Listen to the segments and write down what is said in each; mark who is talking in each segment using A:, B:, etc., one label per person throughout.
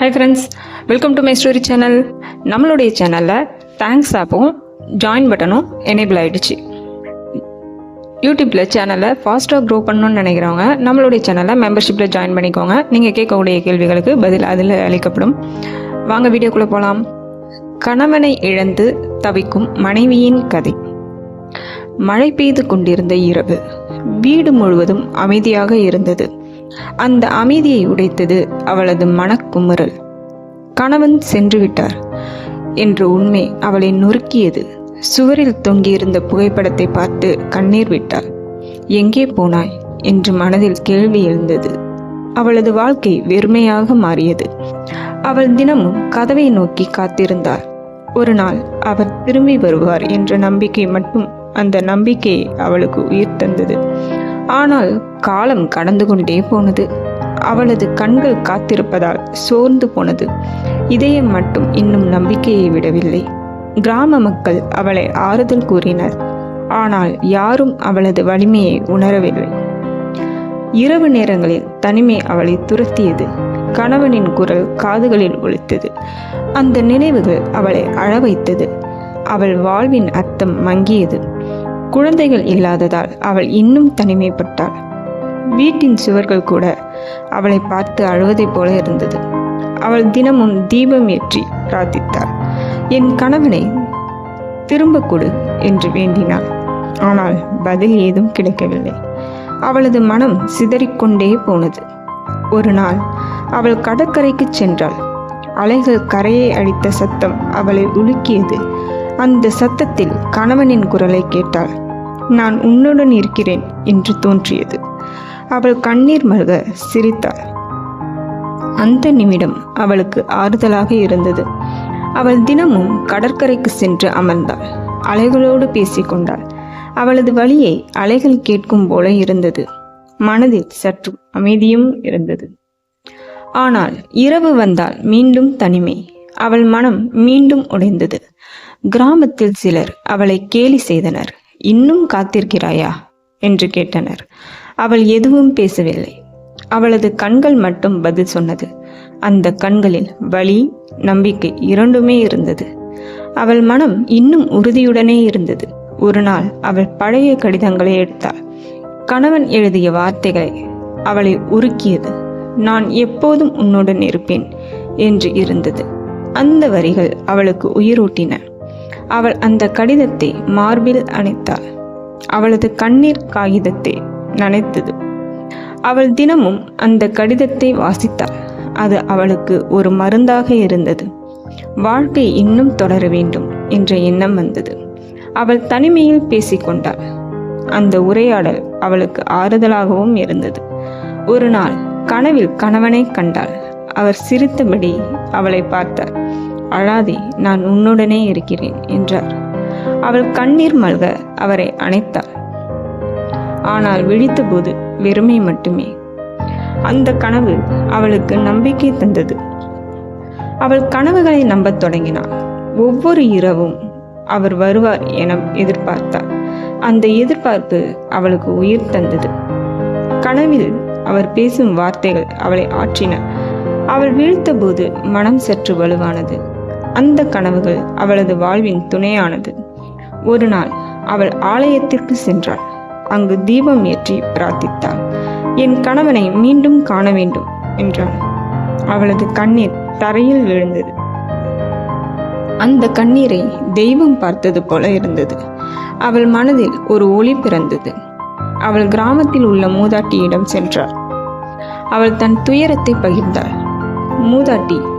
A: Hi friends welcome to my story channel நம்மளுடைய சேனலில் thanks ஆப்பும் ஜாயின் பட்டனும் எனேபிள் ஆகிடுச்சு யூடியூப்பில் சேனலை ஃபாஸ்ட்டாக க்ரோ பண்ணணும்னு நினைக்கிறவங்க நம்மளுடைய சேனலை மெம்பர்ஷிப்பில் ஜாயின் பண்ணிக்கோங்க. நீங்கள் கேட்கக்கூடிய கேள்விகளுக்கு பதில் அதில் அளிக்கப்படும். வாங்க வீடியோக்குள்ளே போகலாம் கணவனை இழந்து தவிக்கும் மனைவியின் கதை. மழை பெய்து கொண்டிருந்த இரவு வீடு முழுவதும் அமைதியாக இருந்தது. அந்த அமைதியை உடைத்தது அவளது மனக்குமுறல். கணவன் சென்று விட்டார் என்ற உண்மை அவளை நொறுக்கியது. சுவரில் தொங்கியிருந்த புகைப்படத்தை பார்த்து கண்ணீர் விட்டாள். எங்கே போனாய்? என்று மனதில் கேள்வி எழுந்தது. அவளது வாழ்க்கை வெறுமையாக மாறியது. அவள் தினமும் கதவை நோக்கி காத்திருந்தாள் ஒரு நாள் அவர் திரும்பி வருவார் என்ற நம்பிக்கை மட்டும் அந்த நம்பிக்கையை அவளுக்கு உயிர் தந்தது. ஆனால் காலம் கடந்து கொண்டே போனது. அவளது கண்கள் காத்திருப்பதால் சோர்ந்து போனது. இதயம் மட்டும் இன்னும் நம்பிக்கையை விடவில்லை. கிராம மக்கள் அவளை ஆறுதல் கூறினர். ஆனால் யாரும் அவளது வலிமையை உணரவில்லை. இரவு நேரங்களில் தனிமை அவளை துரத்தியது. கணவனின் குரல் காதுகளில் ஒலித்தது. அந்த நினைவுகள் அவளை அழ வைத்தது அவள் வாழ்வின் அர்த்தம் மங்கியது. குழந்தைகள் இல்லாததால் அவள் இன்னும் தனிமைப்பட்டாள். வீட்டின் சுவர்கள் கூட அவளை பார்த்து அழுவதைப் போல இருந்தது. அவள் தினமும் தீபம் ஏற்றி பிரார்த்தித்தாள். என் கணவனை திரும்ப கொடு என்று வேண்டினாள். ஆனால் பதில் ஏதும் கிடைக்கவில்லை. அவளது மனம் சிதறிக்கொண்டே போனது. ஒரு நாள் அவள் கடற்கரைக்கு சென்றாள். அலைகள் கரையை அடித்த சத்தம் அவளை உலுக்கியது. அந்த சத்தத்தில் கணவனின் குரலை கேட்டாள். நான் உன்னுடன் இருக்கிறேன் என்று தோன்றியது. அவள் கண்ணீர் மல்க சிரித்தாள். அந்த நிமிடம் அவளுக்கு ஆறுதலாக இருந்தது. அவள் தினமும் கடற்கரைக்கு சென்று அமர்ந்தாள். அலைகளோடு பேசிக்கொண்டாள் அவளது வழியை அலைகள் கேட்கும் போல இருந்தது. மனதில் சற்று அமைதியும் இருந்தது. ஆனால் இரவு வந்தால் மீண்டும் தனிமை. அவள் மனம் மீண்டும் உடைந்தது. கிராமத்தில் சிலர் அவளை கேலி செய்தனர். இன்னும் காத்திருக்கிறாயா? என்று கேட்டனர். அவள் எதுவும் பேசவில்லை. அவளது கண்கள் மட்டும் பதில் சொன்னது. அந்த கண்களில் வலி நம்பிக்கை இரண்டுமே இருந்தது. அவள் மனம் இன்னும் உறுதியுடனே இருந்தது. ஒரு நாள் அவள் பழைய கடிதங்களை எடுத்தாள். கணவன் எழுதிய வார்த்தைகளை அவளை உருக்கியது. நான் எப்போதும் உன்னுடன் இருப்பேன் என்று இருந்தது. அந்த வரிகள் அவளுக்கு உயிரூட்டின. அவள் அந்த கடிதத்தை மார்பில் அணைத்தாள். அவளது கண்ணீர் காகிதத்தை நனைத்தது. அவள் தினமும் அந்த கடிதத்தை வாசித்தாள். அது அவளுக்கு ஒரு மருந்தாக இருந்தது. வாழ்க்கை இன்னும் தொடர வேண்டும் என்ற எண்ணம் வந்தது. அவள் தனிமையில் பேசிக்கொண்டாள். அந்த உரையாடல் அவளுக்கு ஆறுதலாகவும் இருந்தது. ஒரு நாள் கனவில் கணவனை கண்டாள். அவர் சிரித்தபடி அவளை பார்த்தார். அழாதே நான் உன்னுடனே இருக்கிறேன் என்றார். அவள் கண்ணீர் மல்க அவரை அணைத்தாள். ஆனால் விழித்தபோது வெறுமை மட்டுமே. அந்த கனவு அவளுக்கு நம்பிக்கை தந்தது. அவள் கனவுகளை நம்பத் தொடங்கினாள். ஒவ்வொரு இரவும் அவர் வருவார் என எதிர்பார்த்தாள். அந்த எதிர்பார்ப்பு அவளுக்கு உயிர் தந்தது. கனவில் அவர் பேசும் வார்த்தைகள் அவளை ஆற்றின. அவள் வீழ்த்தபோது மனம் சற்று வலுவானது. அந்த கனவுகள் அவளது வாழ்வின் துணையானது. ஒரு நாள் அவள் ஆலயத்திற்கு சென்றாள். அங்கு தீபம் ஏற்றி பிரார்த்தித்தாள். என் கணவனை மீண்டும் காண வேண்டும் என்றாள். அவளது கண்ணீர் தரையில் விழுந்தது. அந்த கண்ணீரை தெய்வம் பார்த்தது போல இருந்தது. அவள் மனதில் ஒரு ஒளி பிறந்தது. அவள் கிராமத்தில் உள்ள மூதாட்டியிடம் சென்றாள். அவள் தன் துயரத்தை பகிர்ந்தாள். மூதாட்டி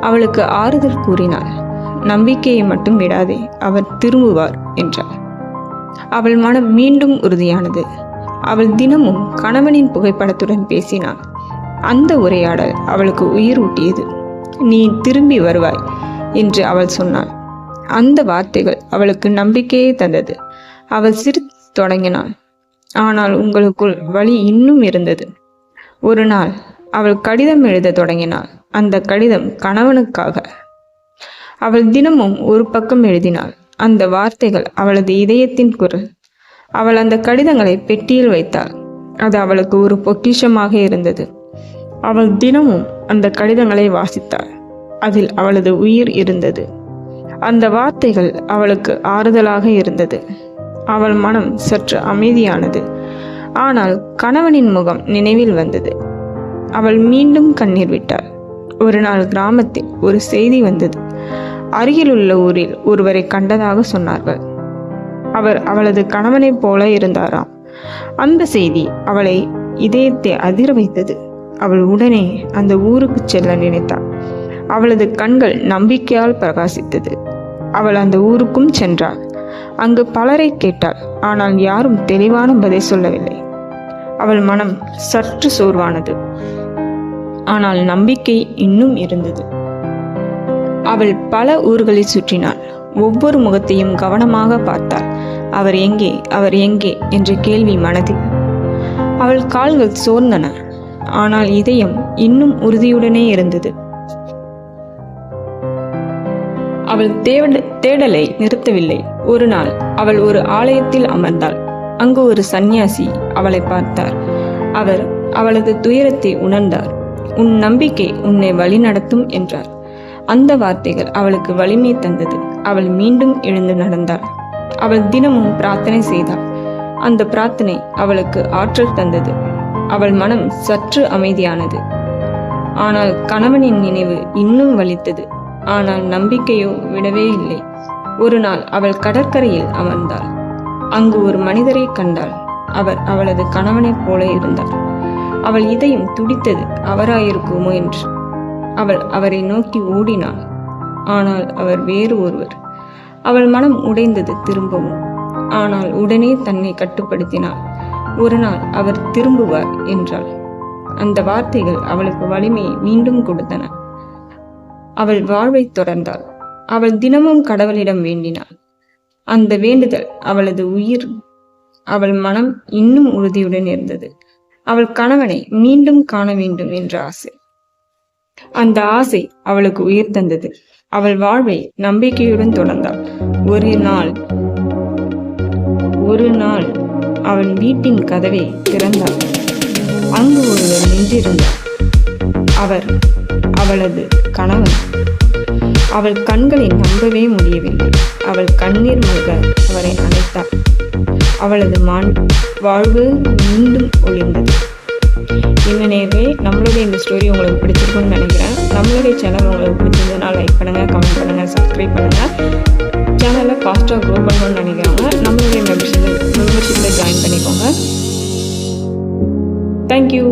A: அவளுக்கு ஆறுதல் கூறினாள். நம்பிக்கையை மட்டும் விடாதே அவர் திரும்புவார் என்றாள். அவள் மனம் மீண்டும் உறுதியானது. அவள் தினமும் கணவனின் புகைப்படத்துடன் பேசினாள். அந்த உரையாடல் அவளுக்கு உயிர் ஊட்டியது. நீ திரும்பி வருவாய் என்று அவள் சொன்னாள். அந்த வார்த்தைகள் அவளுக்கு நம்பிக்கையை தந்தது. அவள் சிரித்து தொடங்கினாள். ஆனால் உங்களுக்குள் வழி இன்னும் இருந்தது. ஒரு நாள் அவள் கடிதம் எழுத தொடங்கினாள். அந்த கடிதம் கணவனுக்காக. அவள் தினமும் ஒரு பக்கம் எழுதினாள். அந்த வார்த்தைகள் அவளது இதயத்தின் குரல். அவள் அந்த கடிதங்களை பெட்டியில் வைத்தாள். அது அவளுக்கு ஒரு பொக்கிஷமாக இருந்தது. அவள் தினமும் அந்த கடிதங்களை வாசித்தாள். அதில் அவளது உயிர் இருந்தது. அந்த வார்த்தைகள் அவளுக்கு ஆறுதலாக இருந்தது. அவள் மனம் சற்று அமைதியானது. ஆனால் கணவனின் முகம் நினைவில் வந்தது. அவள் மீண்டும் கண்ணீர் விட்டாள். ஒரு நாள் கிராமத்தில் ஒரு செய்தி வந்தது. அருகிலுள்ள ஊரில் ஒருவரை கண்டதாக சொன்னார்கள். அவர் அவளது கணவனைப் போல இருந்தாராம். அந்த செய்தி அவளை இதயத்தை அதிர வைத்தது. அவள் உடனே அந்த ஊருக்கு செல்ல நினைத்தாள். அவளது கண்கள் நம்பிக்கையால் பிரகாசித்தது. அவள் அந்த ஊருக்கும் சென்றாள். அங்கு பலரை கேட்டாள். ஆனால் யாரும் தெளிவான பதில் சொல்லவில்லை. அவள் மனம் சற்று சோர்வானது. ஆனால் நம்பிக்கை இன்னும் இருந்தது. அவள் பல ஊர்களை சுற்றினாள். ஒவ்வொரு முகத்தையும் கவனமாக பார்த்தாள். அவர் எங்கே? அவர் எங்கே? என்ற கேள்வி மனதில். அவள் கால்கள் சோர்ந்தன. ஆனால் இதயம் இன்னும் உறுதியுடனே இருந்தது. அவள் தேட தேடலை நிறுத்தவில்லை. ஒரு நாள் அவள் ஒரு ஆலயத்தில் அமர்ந்தாள். அங்கு ஒரு சந்நியாசி அவளை பார்த்தார். அவர் அவளது துயரத்தை உணர்ந்தார். உன் நம்பிக்கை உன்னை வழிநடத்தும் என்றார். அந்த வார்த்தைகள் அவளுக்கு வலிமை தந்தது. அவள் மீண்டும் எழுந்து நடந்தாள். அவள் தினமும் பிரார்த்தனை செய்தாள். அந்த பிரார்த்தனை அவளுக்கு ஆற்றல் தந்தது. அவள் மனம் சற்று அமைதியானது. ஆனால் கணவனின் நினைவு இன்னும் வலித்தது. ஆனால் நம்பிக்கையோ விடவே இல்லை. ஒரு நாள் அவள் கடற்கரையில் அமர்ந்தாள். அங்கு ஒரு மனிதரை கண்டாள். அவர் அவளது கணவனைப் போல இருந்தார். அவள் இதயம் துடித்தது அவராயிருக்குமோ? என்று. அவள் அவரை நோக்கி ஓடினாள். ஆனால் அவர் வேறு ஒருவர். அவள் மனம் உடைந்தது திரும்பவும். ஆனால் உடனே தன்னை கட்டுப்படுத்தினாள். ஒரு நாள் அவர் திரும்புவார் என்றாள். அந்த வார்த்தைகள் அவளுக்கு வலிமையை மீண்டும் கொடுத்தன. அவள் வாழ்வை தொடர்ந்தாள். அவள் தினமும் கடவுளிடம் வேண்டினாள். அந்த வேண்டுதல் அவளது உயிர் அவள் மனம் இன்னும் உறுதியுடன் இருந்தது. அவள் கணவனை மீண்டும் காண வேண்டும் என்ற ஆசை. அந்த ஆசை அவளுக்கு உயிர் தந்தது. அவள் வாழ்வை நம்பிக்கையுடன் தொடர்ந்தாள். ஒரு நாள் ஒரு நாள் அவன் வீட்டின் கதவை திறந்தாள். அங்கு ஒருவர் நின்றிருந்தார். அவர் அவளது கணவன். அவள் கண்களை நம்பவே முடியவில்லை. அவள் கண்ணீர் மல்க அவரை அழைத்தாள் அவளது மான் வாழ்வு மீண்டும் ஒளிந்தது இந்த நேர்வே நம்மளுடைய இந்த ஸ்டோரி உங்களுக்கு பிடிச்சிருக்கும்னு நினைக்கிறேன். நம்மளுடைய சேனல் உங்களுக்கு பிடிச்சிருந்ததுனா லைக் பண்ணுங்கள் கமெண்ட் பண்ணுங்கள் சப்ஸ்கிரைப் பண்ணுங்கள் சேனலில் ஃபாஸ்ட்டாக க்ரோ பண்ணணும்னு நினைக்கிறவங்க நம்மளுடைய மெம்பர்ஷிப்பில் மெம்பர்ஷிப்பில் ஜாயின் பண்ணிக்கோங்க. தேங்க்யூ